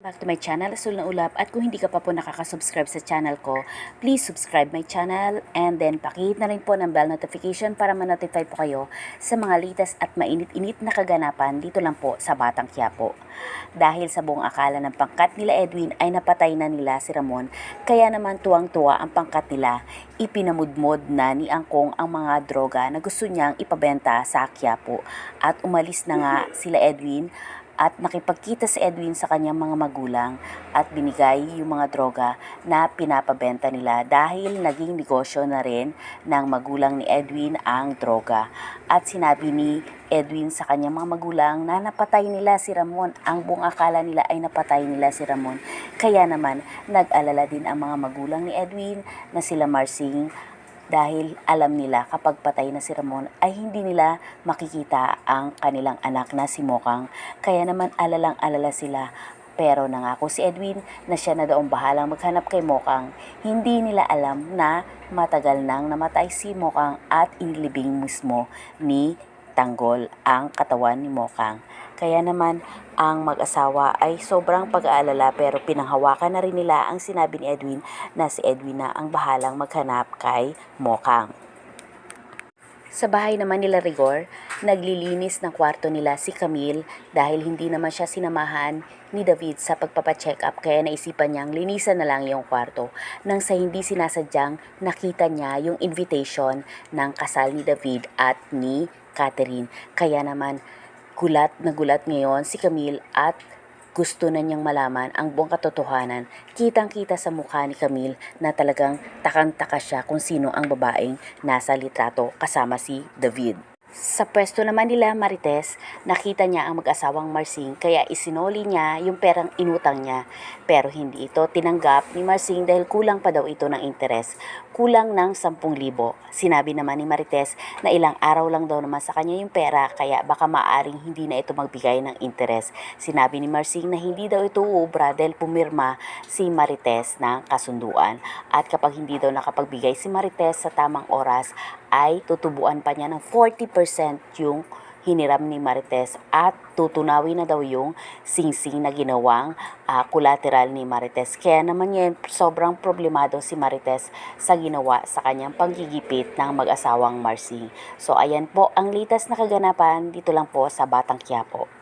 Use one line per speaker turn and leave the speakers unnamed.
Back to my channel, Asul na Ulap. At kung hindi ka pa po nakaka-subscribe sa channel ko, please subscribe my channel and then pakihit na rin po ng bell notification para ma-notify po kayo sa mga latest at mainit-init na kaganapan dito lang po sa Batang Quiapo. Dahil sa buong akala ng pangkat nila Edwin ay napatay na nila si Ramon, kaya naman tuwang-tuwa ang pangkat nila, ipinamudmod na ni Angkong ang mga droga na gusto niyang ipabenta sa Quiapo. At umalis na nga sila Edwin at nakipagkita si Edwin sa kanyang mga magulang at binigay yung mga droga na pinapabenta nila dahil naging negosyo na rin ng magulang ni Edwin ang droga. At sinabi ni Edwin sa kanyang mga magulang na napatay nila si Ramon. Ang buong akala nila ay napatay nila si Ramon. Kaya naman nag-alala din ang mga magulang ni Edwin na sila Marsing dahil alam nila kapag patay na si Ramon ay hindi nila makikita ang kanilang anak na si Mokang. Kaya naman alalang alala sila. Pero nangako si Edwin na siya na daong bahalang maghanap kay Mokang. Hindi nila alam na matagal nang namatay si Mokang at inilibing mismo ni Tanggol ang katawan ni Mokang. Kaya naman ang mag-asawa ay sobrang pag-aalala pero pinanghawakan na rin nila ang sinabi ni Edwin na si Edwin na ang bahalang maghanap kay Mokang. Sa bahay naman nila Rigor, naglilinis ng kwarto nila si Camille dahil hindi naman siya sinamahan ni David sa pagpapacheck up kaya naisipan niyang linisan na lang yung kwarto nang sa hindi sinasadyang nakita niya yung invitation ng kasal ni David at ni Catherine. Kaya naman gulat na gulat ngayon si Camille at gusto na niyang malaman ang buong katotohanan. Kitang-kita sa mukha ni Camille na talagang takang-taka siya kung sino ang babaeng nasa litrato kasama si David. Sa pwesto naman nila Marites, nakita niya ang mag-asawang Marsing kaya isinoli niya yung perang inutang niya. Pero hindi ito tinanggap ni Marsing dahil kulang pa daw ito ng interes. Kulang ng 10,000. Sinabi naman ni Marites na ilang araw lang daw naman sa kanya yung pera kaya baka maaring hindi na ito magbigay ng interes. Sinabi ni Marsing na hindi daw ito uubra dahil pumirma si Marites ng kasunduan. At kapag hindi daw nakapagbigay si Marites sa tamang oras ay tutubuan pa niya ng 40% yung hiniram ni Marites at tutunawin na daw yung singsing na ginawang ah, collateral ni Marites. Kaya naman yan, sobrang problemado si Marites sa ginawa sa kanyang panggigipit ng mag-asawang Marsing. So ayan po ang latest na kaganapan dito lang po sa Batang Quiapo.